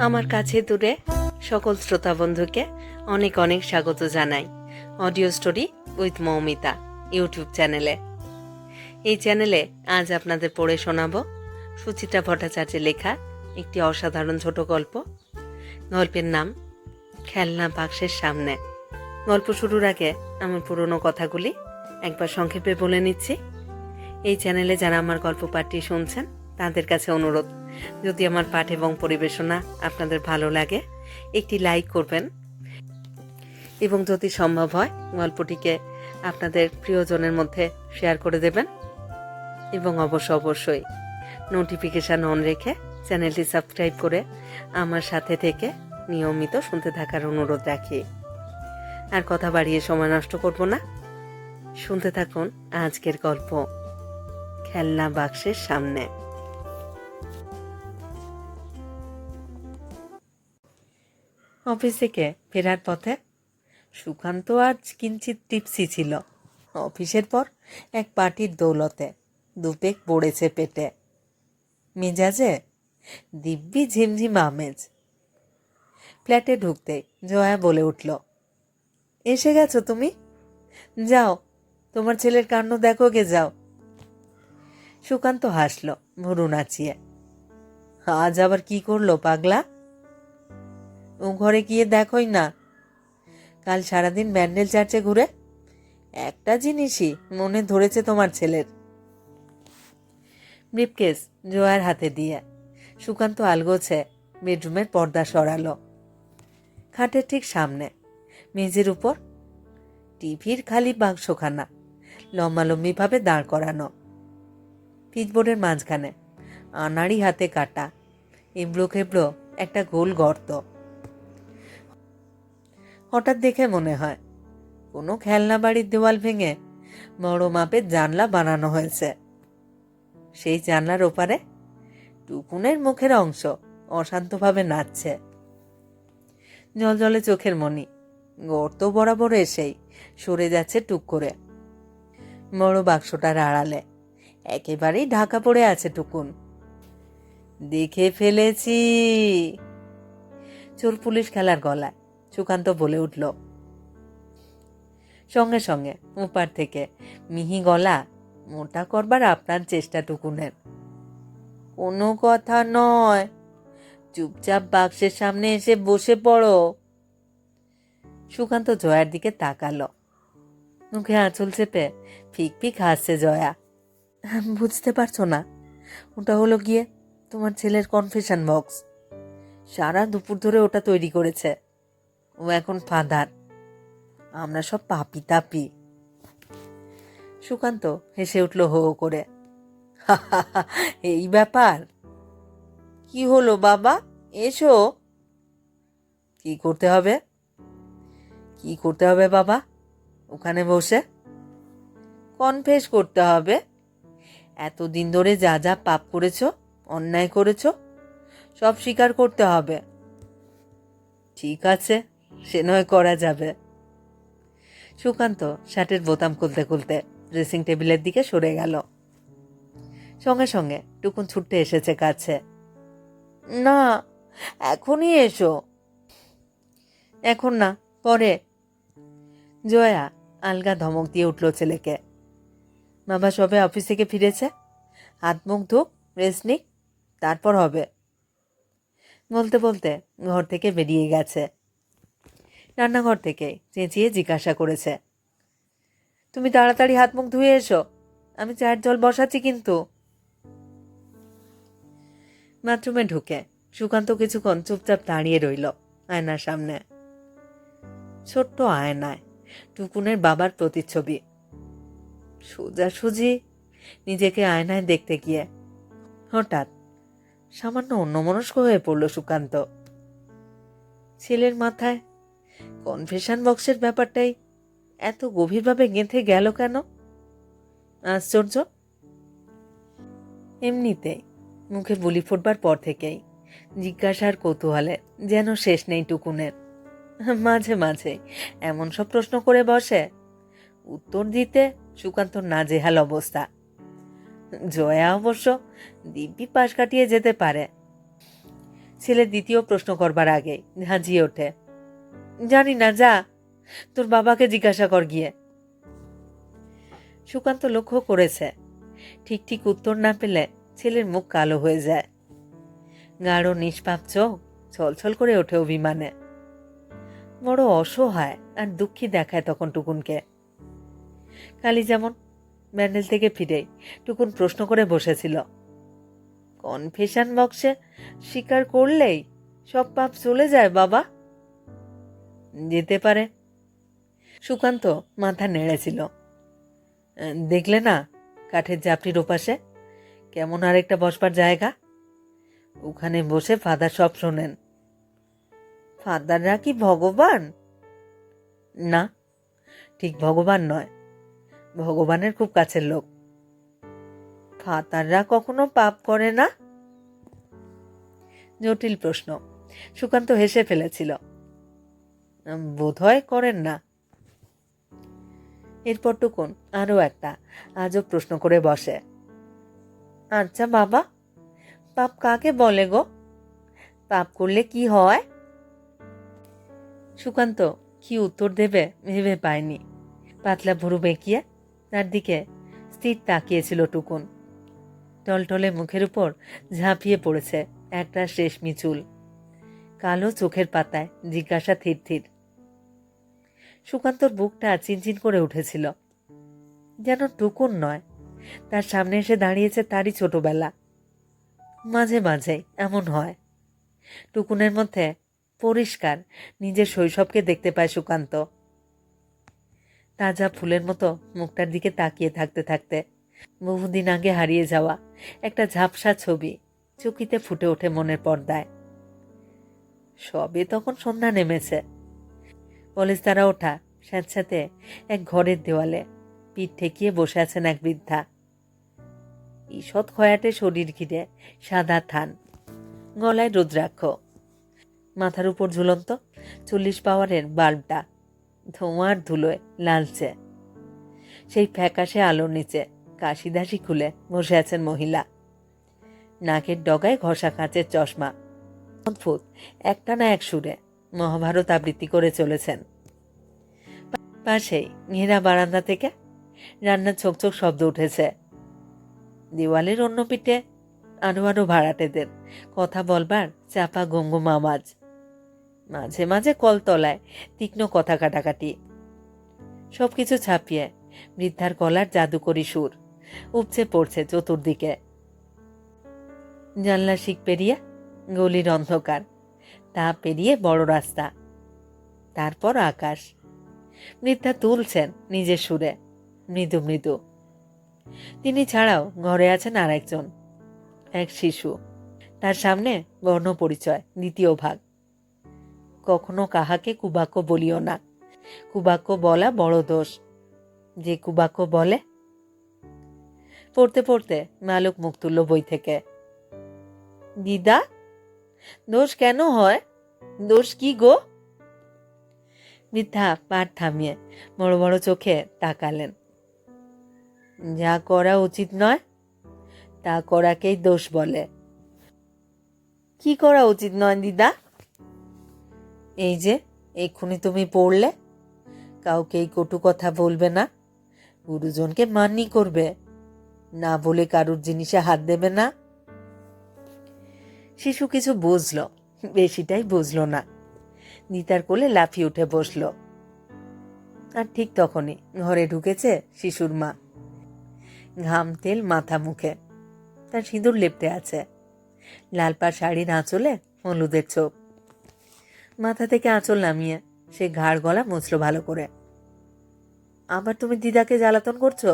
আমার কাছে দূরে সকল শ্রোতা বন্ধুকে অনেক অনেক স্বাগত জানাই। Audio story with Moumita YouTube চ্যানেলে। এই চ্যানেলে আজ আপনাদের পড়ে শোনাব সুচিত্রা ভট্টাচার্যের লেখা একটি অসাধারণ ছোট গল্প। গল্পের নাম খেলনা বাক্সের সামনে। গল্প শুরুর আগে আমার পুরনো কথাগুলি একবার সংক্ষেপে বলে নিচ্ছি। এই চ্যানেলে যারা আমার গল্প পাঠটি শুনছেন, তাদের কাছে অনুরোধ। যদি আমার পাঠ এবং পরিবেশনা আপনাদের ভালো লাগে, একটি লাইক করবেন। এবং যদি সম্ভব হয়, গল্পটিকে আপনাদের প্রিয়জনের মধ্যে শেয়ার করে দেবেন। এবং অবশ্য অবশ্যই নোটিফিকেশান অন রেখে চ্যানেলটি সাবস্ক্রাইব করে আমার সাথে থেকে নিয়মিত শুনতে থাকার অনুরোধ রাখি। আর কথা বাড়িয়ে সময় নষ্ট করব না। শুনতে থাকুন আজকের গল্প। খেলনা বাক্সের সামনে। অফিস থেকে ফেরার পথে? সুকান্ত আজ কিঞ্চিত টিপসি ছিল। অফিসের পর এক পার্টির দৌলতে। দুপেক পড়েছে পেটে। মেজাজে দিব্যি ঝিমঝিম আমেজ। ফ্ল্যাটে ঢুকতে জয়া বলে উঠল, এসে গেছো তুমি? যাও, তোমার ছেলের কাণ্ড দেখো গে, যাও। সুকান্ত হাসল, ভুরু নাচিয়ে। আজ আবার কি করল পাগলা? ও ঘরে গিয়ে দেখোই না। কাল সারাদিন ব্যান্ডেল চার্চে ঘুরে একটা জিনিসই মনে ধরেছে তোমার ছেলের। ব্রিফকেস জয়ার হাতে দিয়ে। সুকান্ত আলগোছে, বেডরুমের পর্দা সরালো। খাটের ঠিক সামনে। মেঝের উপর টিভির খালি বাক্সখানা। লম্বালম্বিভাবে দাঁড় করানো। পিচবোর্ডের মাঝখানে আনাড়ি হাতে কাটা। এবড়ো খেবড়ো একটা গোল গর্ত। হঠাৎ দেখে মনে হয়, কোনো খেলনা বাড়ির দেওয়াল ভেঙে বড় মাপের জানলা বানানো হয়েছে। সেই জানলার ওপারে টুকুনের মুখের অংশ অশান্তভাবে নাচছে। জলজলে চোখের মনি, গর্ত বরাবর এসেই সরে যাচ্ছে টুক করে। বড় বাক্সটার আড়ালে একেবারেই ঢাকা পড়ে আছে টুকুন। দেখে ফেলেছি। চোর পুলিশ খেলার গলায় সুকান্ত বলে উঠল, সঙ্গে সঙ্গে উপার থেকে, মিহি গলা, মোটা করবার আপনার চেষ্টাটুকু নেন। কোনো কথা নয়। চুপচাপ বাক্সের সামনে এসে বসে পড়ো। সুকান্ত জয়ার দিকে তাকালো। মুখে আঁচল চেপে, ফিক ফিক হাসছে জয়া। বুঝতে পারছ না। ওটা হলো গিয়ে তোমার ছেলের কনফেশন বক্স সারা দুপুর ধরে ওটা তৈরি করেছে। ও এখন ফাদার। আমরা সব পাপি তাপি। সুকান্ত হেসে উঠল হো করে। এই ব্যাপার? কি হলো বাবা? এসো। কি করতে হবে? কি করতে হবে বাবা? ওখানে বসে। কনফেস করতে হবে। এতদিন ধরে যা যা পাপ করেছ, অন্যায় করেছ, সব স্বীকার করতে হবে। ঠিক আছে। সে নয়, করা যাবে। সুকান্ত শার্টের বোতাম খুলতে খুলতে ড্রেসিং টেবিলের দিকে সরে গেল। সঙ্গে সঙ্গে টুকুন ছুটতে এসেছে কাছে। না, এখনই এসো। এখন না, পরে। জয়া আলগা ধমক দিয়ে উঠল ছেলেকে। বাবা সবে অফিস থেকে ফিরেছে। হাত, মুখ ধুক রেস্ট নিক, তারপর হবে। বলতে বলতে ঘর থেকে বেরিয়ে গেছে। রান্নাঘর থেকে চেঁচিয়ে জিজ্ঞাসা করেছে। তুমি তাড়াতাড়ি হাত মুখ ধুয়ে এসো, আমি চায়ের জল বসাচ্ছি কিন্তু। বাথরুমে ঢুকে সুকান্ত কিছুক্ষণ চুপচাপ দাঁড়িয়ে রইল আয়নার সামনে। ছোট্ট আয়নায় টুকুনের বাবার প্রতিচ্ছবি। সোজাসুজি নিজেকে আয়নায় দেখতে গিয়ে হঠাৎ সামান্য অন্যমনস্ক হয়ে পড়ল সুকান্ত। ছেলের মাথায় কনফেশন বক্সের ব্যাপারটাই এত গভীরভাবে গেঁথে গেল কেন? আশ্চর্য। এমনিতেই মুখে বুলি ফুটবার পর থেকেই জিজ্ঞাসার কৌতূহলে যেন শেষ নেই টুকুনের। মাঝে মাঝে এমন সব প্রশ্ন করে বসে। উত্তর দিতে সুকান্ত নাজেহাল অবস্থা। জয়া অবশ্য দিব্যি পাশ কাটিয়ে যেতে পারে। ছেলে দ্বিতীয় প্রশ্ন করবার আগে ঝাঁঝিয়ে ওঠে। জানি না, যা। তোর বাবাকে জিজ্ঞাসা কর গিয়ে। সুকান্ত লক্ষ্য করেছে। ঠিক ঠিক উত্তর না পেলে ছেলের মুখ কালো হয়ে যায়। গাঢ়, নিষ্পাপ চোখ ছলছল করে ওঠে অভিমানে। বড় অসহায় আর দুঃখী দেখায় তখন টুকুনকে। কালি যেমন ব্যান্ডেল থেকে ফিরেই টুকুন প্রশ্ন করে বসেছিল। কনফেশন বক্সে স্বীকার করলেই সব পাপ চলে যায়, বাবা। যেতে পারে? সুকান্ত মাথা নেড়েছিল দেখলে না কাঠের জাপটির ওপাশে? কেমন আরেকটা বসবার জায়গা? ওখানে বসে ফাদার সব শোনেন। ফাদাররা কি ভগবান? না, ঠিক ভগবান নয়। ভগবানের খুব কাছের লোক। ফাদাররা কখনো পাপ করে না? জটিল প্রশ্ন। সুকান্ত হেসে ফেলেছিল। বোধ হয় করেন না। এরপর টুকুন, আরও একটা, আজও প্রশ্ন করে বসে। আচ্ছা বাবা, পাপ কাকে বলে গো? পাপ করলে কি হয়? সুকান্ত কি উত্তর দেবে ভেবে পায়নি। পাতলা ভুরু বেঁকিয়ে তার দিকে স্থির তাকিয়েছিল টুকুন। টলটলে মুখের উপর ঝাঁপিয়ে পড়েছে একটা শেষ মিচুল। কালো চোখের পাতায় জিজ্ঞাসা থির থির। সুকান্তর বুকটা চিনচিন করে উঠেছিল। যেন টুকুন নয়, তার সামনে এসে দাঁড়িয়েছে তারই ছোটবেলা। মাঝে মাঝে এমন হয়। টুকুনের মধ্যে পরিষ্কার নিজের শৈশবকে দেখতে পায় সুকান্ত। তাজা ফুলের মতো মুখটার দিকে তাকিয়ে থাকতে থাকতে, বহুদিন আগে হারিয়ে যাওয়া একটা ঝাপসা ছবি চুকিতে ফুটে ওঠে মনের পর্দায়। সবে তখন সন্ধ্যা নেমেছে। কলেজ দ্বারা ওঠা। স্যাঁতস্যাঁতে এক ঘরের দেওয়ালে পিঠ ঠেকিয়ে বসে আছেন এক বৃদ্ধা। ঈষৎ খয়াটে শরীর ঘিরে সাদা থান, গলায় রুদ্রাক্ষ। মাথার উপর ঝুলন্ত চল্লিশ পাওয়ারের বাল্বটা ধোঁয়ার ধুলোয় লালচে। সেই ফ্যাকাশে আলোর নিচে কাশিদাসি খুলে বসে আছেন মহিলা। নাকের ডগায় ঘষা কাঁচের চশমা। অদ্ভুত একটা না এক সুরে। মহাভারত আবৃত্তি করে চলেছেন। পাশেই ঘেরা বারান্দা থেকে রান্নার ছোক ছোক শব্দ উঠেছে। দেওয়ালের অন্য পিঠে আরও আরও ভাড়াটেদের কথা বলবার চাপা গঙ্গুম আওয়াজ মাঝে মাঝে কলতলায় তীক্ষ্ণ কথা কাটাকাটি। সবকিছু ছাপিয়ে বৃদ্ধার গলার জাদুকরি সুর উপচে পড়ছে চতুর্দিকে। জানলা শিক পেরিয়ে গলির অন্ধকার। তা পেরিয়ে বড় রাস্তা। তারপর আকাশ। বৃদ্ধা তুলছেন নিজের সুরে। মৃদু মৃদু। তিনি ছাড়াও ঘরে আছেন আর একজন এক শিশু। তার সামনে বর্ণ পরিচয় দ্বিতীয় ভাগ। কখনো কাহাকে কুবাক্য বলিও না। কুবাক্য বলা বড় দোষ। যে কুবাক্য বলে, পড়তে পড়তে মালুক মুখ তুলল বই থেকে। দিদা? দোষ কেন হয়? দোষ কি গো? বৃদ্ধা পাঠ থামিয়ে বড় বড় চোখে তাকালেন। যা করা উচিত নয়, তা করাকেই দোষ বলে। কি করা উচিত নয় দিদা? এই যে, এক্ষুনি তুমি পড়লে, কাউকে এই কটু কথা বলবে না, গুরুজনকে মান্যি করবে। না বলে কারুর জিনিসে হাত দেবে না শিশু কিছু বুঝলো, বেশিটাই বুঝলো না। নিতার কোলে লাফিয়ে উঠে বসল। আর ঠিক তখনই ঘরে ঢুকেছে শিশুর মা। ঘাম, তেল, মাথা, মুখে। তার সিঁদুর লেপটে আছে। লাল পা শাড়ির আঁচলে হলুদের চোখ মাথা থেকে আঁচল নামিয়ে সে ঘাড় গলা মুছলো ভালো করে। আবার তুমি দিদাকে জ্বালাতন করছ?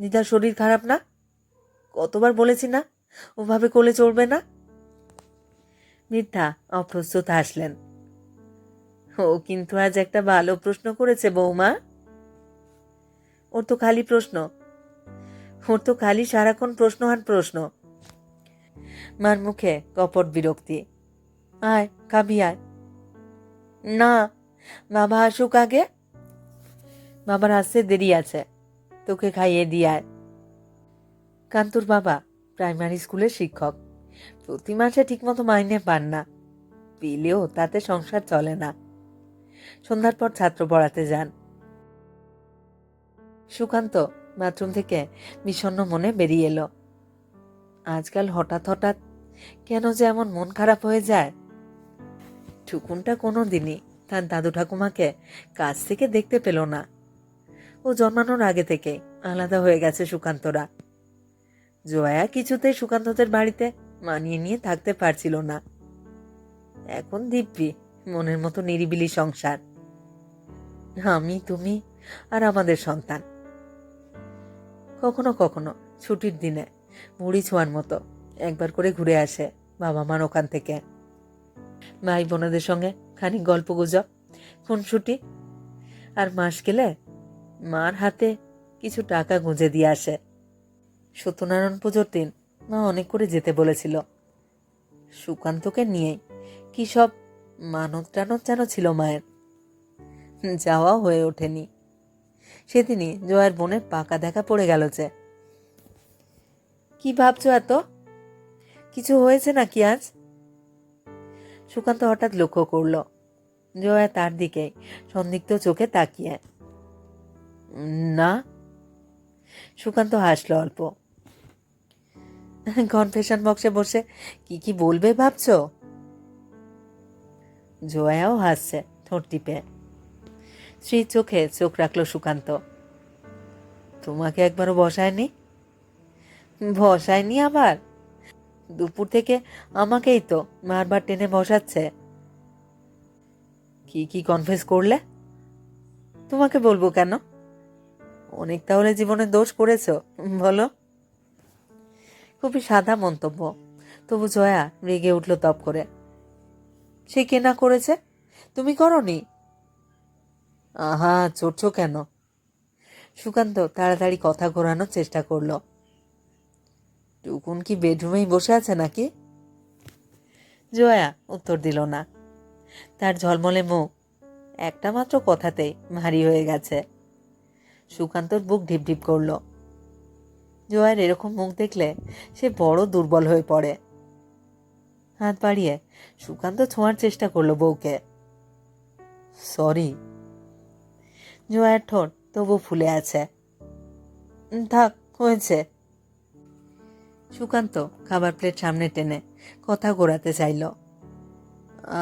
দিদার শরীর খারাপ না? কতবার বলেছি না? ওভাবে কোলে চড়বে না? মিথ্যা, অপ্রস্তুত হাসলেন। ও কিন্তু আজ একটা ভালো প্রশ্ন করেছে, বৌমা। ওর তো খালি প্রশ্ন। ওর তো খালি সারাক্ষণ প্রশ্ন আর প্রশ্ন। মার মুখে কপট বিরক্তি। আয় খাবি আয়। না, বাবা আসুক আগে। বাবার আসতে দেরি আছে। তোকে খাইয়ে দিয়ে আয়। কান্তুর বাবা, প্রাইমারি স্কুলের শিক্ষক। প্রতি মাসে ঠিকমতো মাইনে পান না। পেলেও তাতে সংসার চলে না। সন্ধ্যার পর ছাত্র পড়াতে যান। সুকান্ত বাথরুম থেকে বিষণ্ণ মনে বেরিয়ে এলো। আজকাল হঠাৎ হঠাৎ কেন যে এমন মন খারাপ হয়ে যায়। টুকুনটা কোনো দিনই তার দাদু ঠাকুমাকে কাছ থেকে দেখতে পেল না। ও জন্মানোর আগে থেকে আলাদা হয়ে গেছে সুকান্তরা। জয়া কিছুতেই সুকান্তদের বাড়িতে মানিয়ে নিয়ে থাকতে পারছিল না। এখন দিব্যি, মনের মতো নিরিবিলি সংসার। আমি, তুমি আর আমাদের সন্তান। কখনো কখনো ছুটির দিনে মুড়ি ছোঁয়ার মতো একবার করে ঘুরে আসে বাবা মার ওখান থেকে। ভাই বোনদের সঙ্গে খানিক গল্প গুজব, খুনসুটি আর মাস গেলে মার হাতে কিছু টাকা গুঁজে দিয়ে আসে। সত্যনারায়ণ পুজোর দিন মা অনেক করে যেতে বলেছিল। সুকান্তকে নিয়েই কি সব মানত টানত যেন ছিল মায়ের। যাওয়া হয়ে ওঠেনি। সেদিনই জয়ার বোনের পাকা দেখা পড়ে গেল যে। কি ভাবছ এত? কিছু হয়েছে নাকি আজ? সুকান্ত হঠাৎ লক্ষ্য করল। জয়া তার দিকে সন্দিগ্ধ চোখে তাকিয়ে। না। সুকান্ত হাসলো অল্প। কনফেশন বক্সে বসে, কি কি বলবে ভাবছ? জয়াও হাসছে ঠোঁট টিপে। স্ত্রীর চোখে চোখ রাখল সুকান্ত। তোমাকে একবারও বসায়নি? বসায়নি আবার? দুপুর থেকে আমাকেই তো বারবার টেনে বসাচ্ছে। কি কি কনফেস করলে? তোমাকে বলব কেন? অনেক তাহলে জীবনে দোষ করেছ, বলো। খুবই সাদা মন্তব্য। তবু জয়া রেগে উঠল তপ করে। সে কেনা করেছে? তুমি করনি? আহা, চড়ছো কেন? সুকান্ত তাড়াতাড়ি কথা ঘোরানোর চেষ্টা করল। টুকুন কি বেডরুমেই বসে আছে নাকি? জয়া উত্তর দিল না। তার ঝলমলে মুখ। একটা মাত্র কথাতেই ভারী হয়ে গেছে। সুকান্তর বুক ঢিপ ঢিপ করল। জয়ার এরকম মুখ দেখলে সে বড় দুর্বল হয়ে পড়ে। হাত বাড়িয়ে সুকান্ত ছোঁয়ার চেষ্টা করল বউকে। সরি। জয়ার ঠোঁট তবু ফুলে আছে। থাক, হয়েছে। সুকান্ত খাবার প্লেট সামনে টেনে কথা ঘোরাতে চাইল।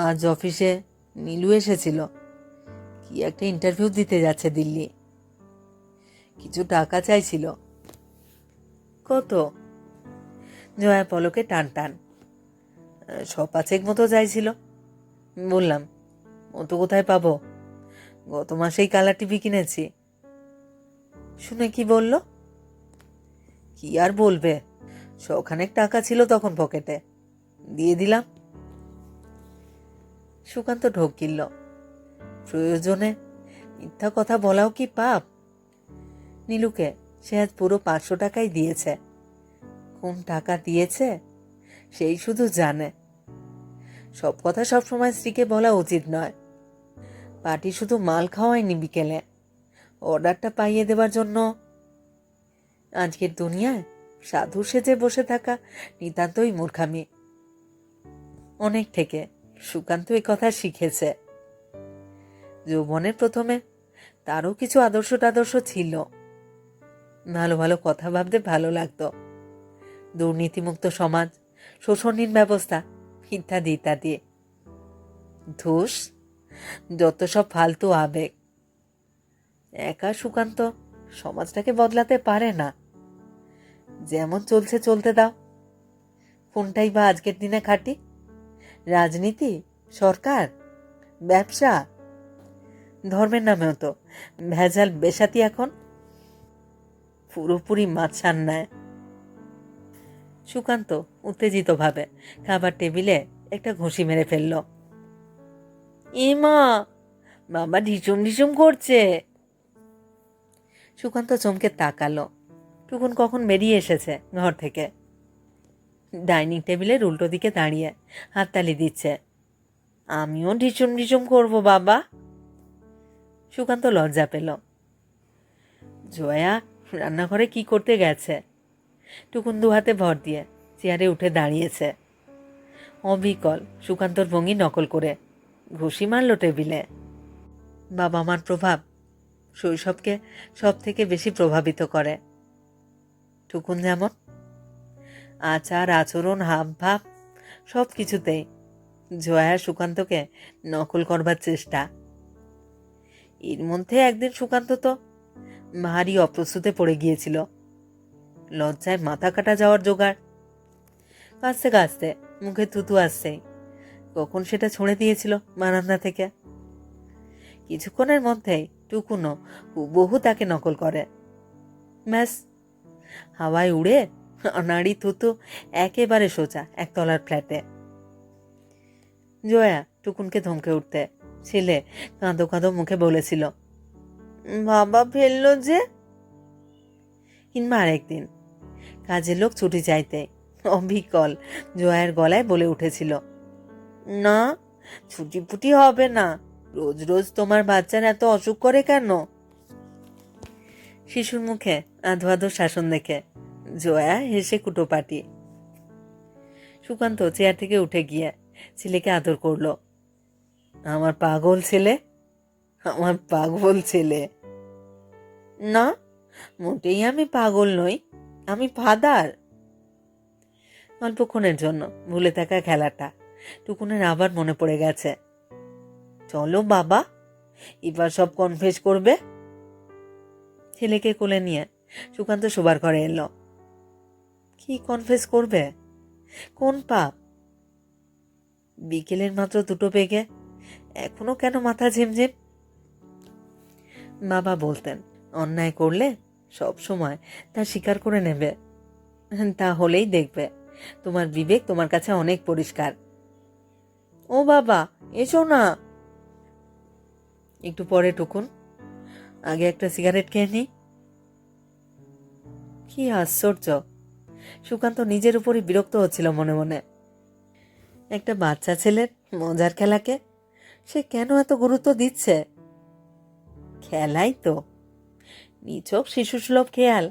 আজ অফিসে নীলু এসেছিল। কি একটা ইন্টারভিউ দিতে যাচ্ছে দিল্লি। কিছু টাকা চাইছিল। কত? জয়া পলকে টান টান। শ পাঁচেক মতো চাইছিল বললাম অত কোথায় পাবো? গত মাসেই কালার টিভি কিনেছি। শুনে কি বলল? কি আর বলবে? শখানেক টাকা ছিল তখন পকেটে। দিয়ে দিলাম। সুকান্ত ঢোক গিলল। প্রয়োজনে মিথ্যা কথা বলাও কি পাপ? নীলুকে সে আজ পুরো পাঁচশো টাকাই দিয়েছে। কোন টাকা দিয়েছে, সেই শুধু জানে। সব কথা সবসময় স্ত্রীকে বলা উচিত নয়। পার্টি শুধু মাল খাওয়ায়নি বিকেলে। অর্ডারটা পাইয়ে দেওয়ার জন্য। আজকের দুনিয়ায় সাধু সেজে বসে থাকা নিতান্তই মূর্খামি। অনেক থেকে সুকান্ত এই কথা শিখেছে। যৌবনের প্রথমে তারও কিছু আদর্শ টাদর্শ ছিল। ভালো ভালো কথা ভাবতে ভালো লাগতো। দুর্নীতিমুক্ত সমাজ, শোষণহীন ব্যবস্থা ইত্যাদি ইত্যাদি ধূস, যত সব ফালতু আবেগ। একা সুকান্ত সমাজটাকে বদলাতে পারে না। যেমন চলছে চলতে দাও। কোনটাই বা আজকের দিনে খাটি? রাজনীতি, সরকার, ব্যবসা? ধর্মের নামেও তো ভেজাল বেসাতি এখন। পুরোপুরি মাছান নেয় সুকান্ত উত্তেজিতভাবে খাবার টেবিলে একটা ঘুষি মেরে ফেলল। এ মা, বাবা ঢিসুম ঢিসুম করছে। সুকান্ত চমকে তাকালো। টুকুন কখন বেরিয়ে এসেছে ঘর থেকে? ডাইনিং টেবিলের উল্টো দিকে দাঁড়িয়ে হাততালি দিচ্ছে। আমিও ঢিসুম ঢিসুম করব, বাবা। সুকান্ত লজ্জা পেল। জয়া রান্নাঘরে কি করতে গেছে? টুকুন দু হাতে ভর দিয়ে চেয়ারে উঠে দাঁড়িয়েছে। অবিকল সুকান্তর ভঙ্গি নকল করে ঘুষি মারল টেবিলে। বাবা মার প্রভাব শৈশবকে সব থেকে বেশি প্রভাবিত করে। টুকুন যেমন আচার, আচরণ হাব ভাব সব কিছুতেই জয়া সুকান্তকে নকল করবার চেষ্টা। এর মধ্যে একদিন সুকান্ত তো ভারী অপ্রস্তুতে পড়ে গিয়েছিল। লজ্জায় মাথা কাটা যাওয়ার জোগাড়। কাঁচতে কাঁচতে মুখে থুতু আসছেই কখন সেটা ছুঁড়ে দিয়েছিল বারান্দা থেকে? কিছুক্ষণের মধ্যেই টুকুনো বহু তাকে নকল করে। ব্যাস, হাওয়ায় উড়ে নাড়ি থুতু একেবারে সোজা একতলার ফ্ল্যাটে। জয়া টুকুনকে ধমকে উঠতে, ছেলে কাঁদো কাঁদো মুখে বলেছিল বাবা ফেলল যে। কিংবা আরেকদিন, কাজের লোক ছুটি চাইতে অবিকল জয়ার গলায় বলে উঠেছিল, না ছুটি ফুটি হবে না রোজ রোজ তোমার বাচ্চার এত অসুখ করে কেন? শিশুর মুখে আধো আধো শাসন দেখে জয়া হেসে কুটো পাটি সুকান্ত চেয়ার থেকে উঠে গিয়ে ছেলেকে আদর করল, আমার পাগল ছেলে আমার পাগল ছেলে। না, মোটেই আমি পাগল নই, আমি ফাদার। অল্পক্ষণের জন্য ভুলে থাকা খেলাটা টুকুনের আবার মনে পড়ে গেছে। চলো বাবা, এবার সব কনফেস করবে। ছেলেকে কোলে নিয়ে সুকান্ত শোবার ঘরে এলো। কি কনফেস করবে? কোন পাপ? বিকেলের মাত্র দুটো বেগে। এখনও কেন মাথা ঝিমঝিম? বাবা বলতেন, অন্যায় করলে সব সময় তা স্বীকার করে নেবে। তাহলেই দেখবে, তোমার বিবেক তোমার কাছে অনেক পরিষ্কার। ও বাবা, এসো না। একটু পরে টুকুন, আগে একটা সিগারেট খেয়ে নি কি আশ্চর্য, সুকান্ত নিজের উপরই বিরক্ত হচ্ছিল মনে মনে। একটা বাচ্চা ছেলের মজার খেলাকে সে কেন এত গুরুত্ব দিচ্ছে? খেলাই তো। নিছক শিশুসুলভ খেয়াল।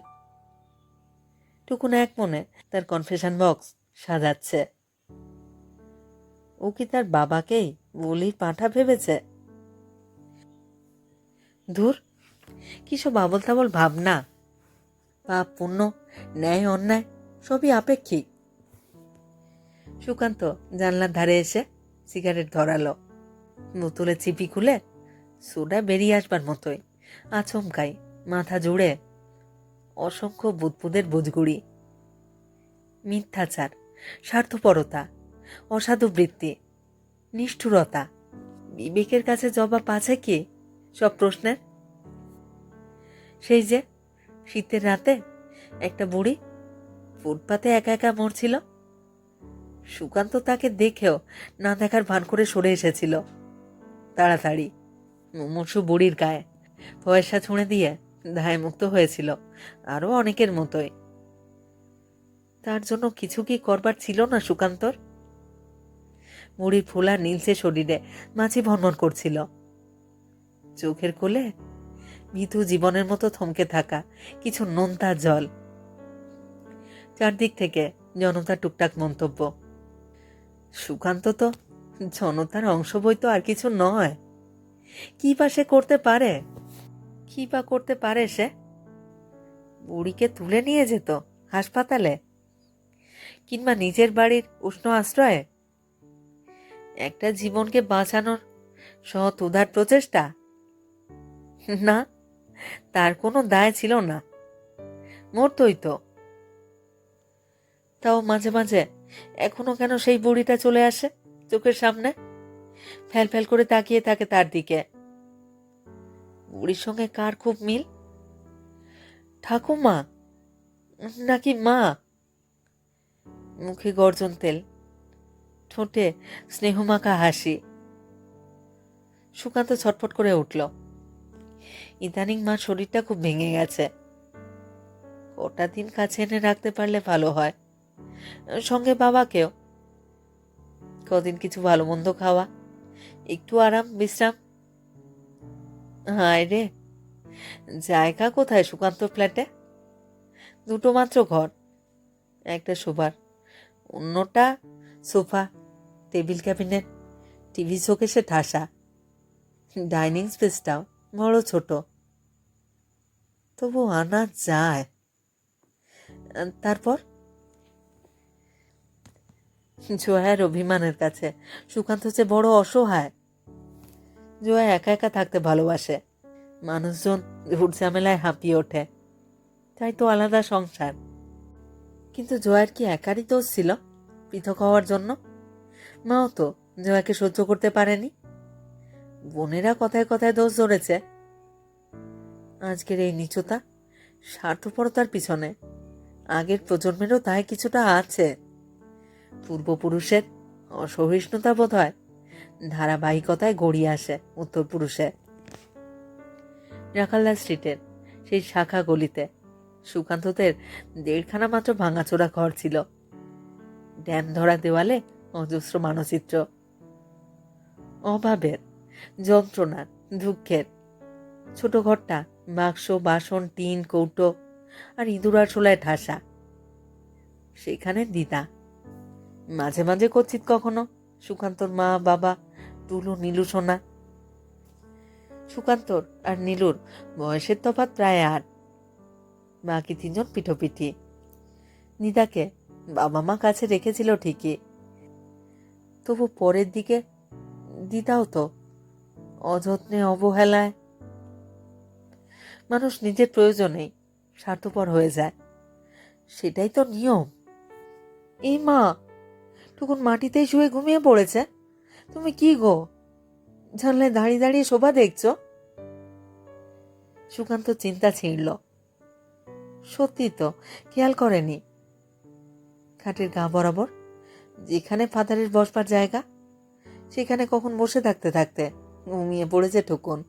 টুকুন এক মনে তার কনফেশন বক্স সাজাচ্ছে। ও কি তার বাবাকেই বলির পাঁঠা ভেবেছে? ধুর কিসব আবল তাবল ভাবনা। পাপ, পুণ্য, ন্যায়, অন্যায়, সবই আপেক্ষিক। সুকান্ত জানলার ধারে এসে সিগারেট ধরালো। বোতলে চিপি খুলে সোডা বেরিয়ে আসবার মতোই। আচমকাই, মাথা জুড়ে। অসংখ্য বুদবুদের বুজগুড়ি মিথ্যাচার, স্বার্থপরতা, অসাধু বৃত্তি, নিষ্ঠুরতা। বিবেকের কাছে জবাব আছে কি? সব প্রশ্নের? সেই যে, শীতের রাতে একটা বুড়ি ফুটপাতে একা একা মরছিল। সুকান্ত তাকে দেখেও না দেখার ভান করে সরে এসেছিল। তাড়াতাড়ি মুমূর্ষু বুড়ির গায়ে। পয়সা ছুঁড়ে দিয়ে দায় মুক্ত হয়েছিল, আরও অনেকের মতোই। তার জন্য কিছু কি করবার ছিল না, সুকান্তর? বুড়ির ফোলা নীলসে শরীরে মাছি ভনভন করছিল। চোখের কোলে মৃদু জীবনের মতো থমকে থাকা কিছু নোনতা জল। চারদিক থেকে জনতার টুকটাক মন্তব্য। সুকান্ত তো জনতার অংশ বই তো আর কিছু নয়। কি বা সে করতে পারে? কি বা করতে পারে সে? বুড়িকে তুলে নিয়ে যেত হাসপাতালে, কিংবা নিজের বাড়ির উষ্ণ আশ্রয়ে। একটা জীবনকে বাঁচানোর সৎ উদার প্রচেষ্টা? না, তার কোনো দায় ছিল না। মরতই তো। তাও মাঝে মাঝে এখনও কেন সেই বুড়িটা চলে আসে চোখের সামনে? ফ্যাল ফ্যাল করে তাকিয়ে থাকে তার দিকে। বুড়ির সঙ্গে কার খুব মিল? ঠাকুমা? নাকি মা? মুখে গর্জন তেল। ঠোঁটে স্নেহমাখা হাসি। সুকান্ত ছটফট করে উঠল। ইদানিং মার শরীরটা খুব ভেঙে গেছে। কটা দিন কাছে এনে রাখতে পারলে ভালো হয়। সঙ্গে বাবাকেও। কদিন কিছু ভালো মন্দ খাওয়া। একটু আরাম, বিশ্রাম। হায় রে, জায়গা কোথায় সুকান্ত ফ্ল্যাটে? দুটো মাত্র ঘর, একটা শোবার, অন্যটা সোফা, টেবিল ক্যাবিনেট, টিভি শোকেসে ঠাসা, ডাইনিং স্পেসটাও বড় ছোট। তবু আনা যায়। তারপর? জয়ার অভিমানের কাছে। সুকান্ত হচ্ছে বড় অসহায়। জয়া একা একা থাকতে ভালোবাসে। মানুষজন ঝুট ঝামেলায় হাঁপিয়ে ওঠে। তাই তো আলাদা সংসার। কিন্তু জয়ার কি একারই দোষ ছিল পৃথক হওয়ার জন্য? মাও তো জয়াকে সহ্য করতে পারেনি। বোনেরা কথায় কথায় দোষ ধরেছে। আজকের এই নিচুতা, স্বার্থপরতার পিছনে। আগের প্রজন্মেরও তাই কিছুটা আছে। পূর্বপুরুষের অসহিষ্ণুতা বোধ হয় ধারাবাহিকতায় গড়িয়ে আসে উত্তর পুরুষে রাখালদা স্ট্রিটের সেই শাখা গলিতে সুকান্তদের দেড়খানা মাত্র ভাঙাচোরা ঘর ছিল। ড্যাম ধরা দেওয়ালে অজস্র মানচিত্র। অভাবের, যন্ত্রণার, দুঃখের। ছোট ঘরটা, বাক্স, বাসন, টিন, কৌটো আর ইঁদুর আরশোলায় ঠাসা। সেখানে দিদা মাঝে মাঝে কচ্ছিত কখনো। সুকান্তর মা, বাবা, টুলু, নীলু, সোনা। সুকান্তর আর নীলুর বয়সের তফাৎ প্রায় আট। বাকি তিনজন পিঠোপিঠি। নিদাকে বাবা মা কাছে রেখেছিল ঠিকই। তবু পরের দিকে দিদাও তো অযত্নে অবহেলায়। মানুষ নিজের প্রয়োজনেই স্বার্থপর হয়ে যায়। সেটাই তো নিয়ম। এই মা টুকুন মাটিতেই শুয়ে ঘুমিয়ে পড়েছে। তুমি কি গো? জানলায় দাঁড়িয়ে দাঁড়িয়ে শোভা দেখছ? সুকান্ত চিন্তা ছিঁড়ল। সত্যি তো, খেয়াল করেনি। খাটের গা বরাবর, যেখানে ফাদারের বসবার জায়গা, সেখানে কখন বসে থাকতে থাকতে ঘুমিয়ে পড়েছে টুকুন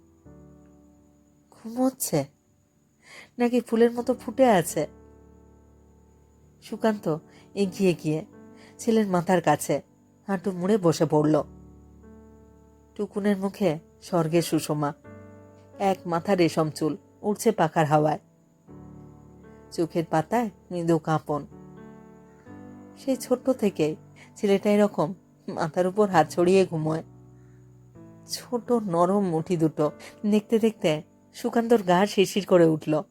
ঘুমোচ্ছে নাকি ফুলের মতো ফুটে আছে? সুকান্ত এগিয়ে গিয়ে ছেলের মাথার কাছে। হাঁটু মুড়ে বসে পড়ল। টুকুনের মুখে স্বর্গের সুষমা। এক মাথা রেশম চুল উড়ছে পাখার হাওয়ায়। চোখের পাতায় মৃদু কাঁপন। সেই ছোট্ট থেকে ছেলেটা এরকম মাথার উপর হাত ছড়িয়ে ঘুমোয়। ছোট নরম মুঠি দুটো দেখতে দেখতে সুকান্তর গা শিরশির করে উঠল।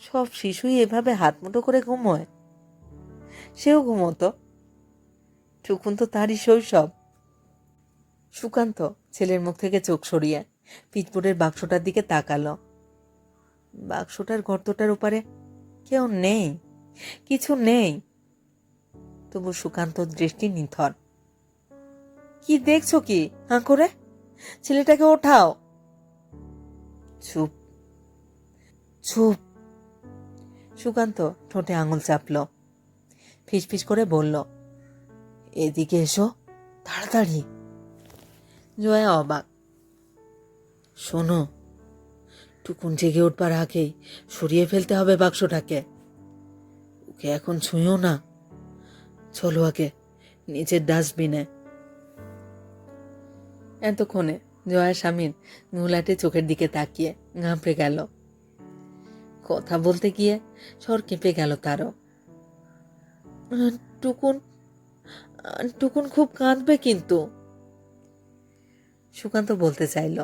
সব শিশুই এভাবে হাত মুঠো করে ঘুমোয়? সেও ঘুমোতো। টুকুন তো তারই শৈশব। সুকান্ত ছেলের মুখ থেকে চোখ সরিয়ে পিচবোর্ডের বাক্সটার দিকে তাকালো। বাক্সটার গর্তটার উপরে কেউ নেই, কিছু নেই। তবু সুকান্ত দৃষ্টি নিথর। কি দেখছ কি হাঁ করে ছেলেটাকে ওঠাও। চুপ। চুপ। সুকান্ত ঠোঁটে আঙুল চাপল। ফিসফিস করে বলল, এদিকে এসো, তাড়াতাড়ি। জয়া অবাক। শোনো, টুকুন জেগে উঠবার আগেই সরিয়ে ফেলতে হবে বাক্সটাকে। ওকে এখন ছুঁয়ো না। চলো আগে নিচের ডাস্টবিনে। এতক্ষণে জয়া স্বামীর ঘোলাটে চোখের দিকে তাকিয়ে ঘাঁপড়ে গেল। কথা বলতে গিয়ে স্বর কেঁপে গেল তারও। টুকুন টুকুন খুব কাঁদবে কিন্তু। সুকান্ত বলতে চাইল,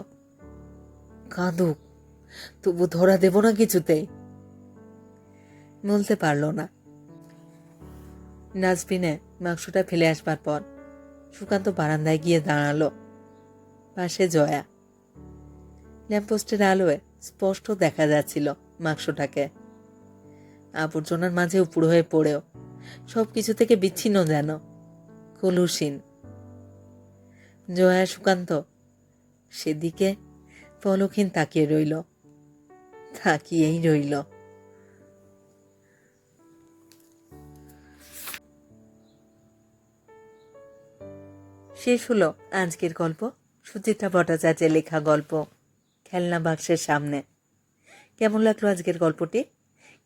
কাঁদুক, তবু ধরা দেব না কিছুতেই বলতে পারল না। ডাস্টবিনে মাংসটা ফেলে আসবার পর সুকান্ত বারান্দায় গিয়ে দাঁড়াল, পাশে জয়া। ল্যাম্পপোস্টের আলোয় স্পষ্ট দেখা যাচ্ছিল মাংসটাকে। আবর্জনার মাঝে উপর হয়ে পড়েও সব কিছু থেকে বিচ্ছিন্ন যেন। কলুসীন জয়া সুকান্ত সেদিকে পলকহীন তাকিয়ে রইল। তাকিয়েই রইল। শেষ হলো আজকের গল্প। সুচিত্রা ভট্টাচার্যের লেখা গল্প। খেলনা বাক্সের সামনে। কেমন লাগল আজকের গল্পটি?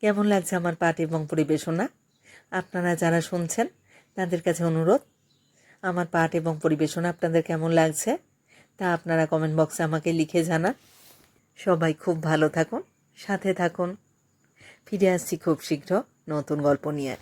কেমন লাগছে আমার পাঠ এবং পরিবেশনা? আপনারা যারা শুনছেন, তাদের কাছে অনুরোধ, আমার পাঠ এবং পরিবেশনা আপনাদের কেমন লাগছে তা আপনারা কমেন্ট বক্সে আমাকে লিখে জানান। সবাই খুব ভালো থাকুন, সাথে থাকুন। ফিরে আসছি খুব শীঘ্র নতুন গল্প নিয়ে।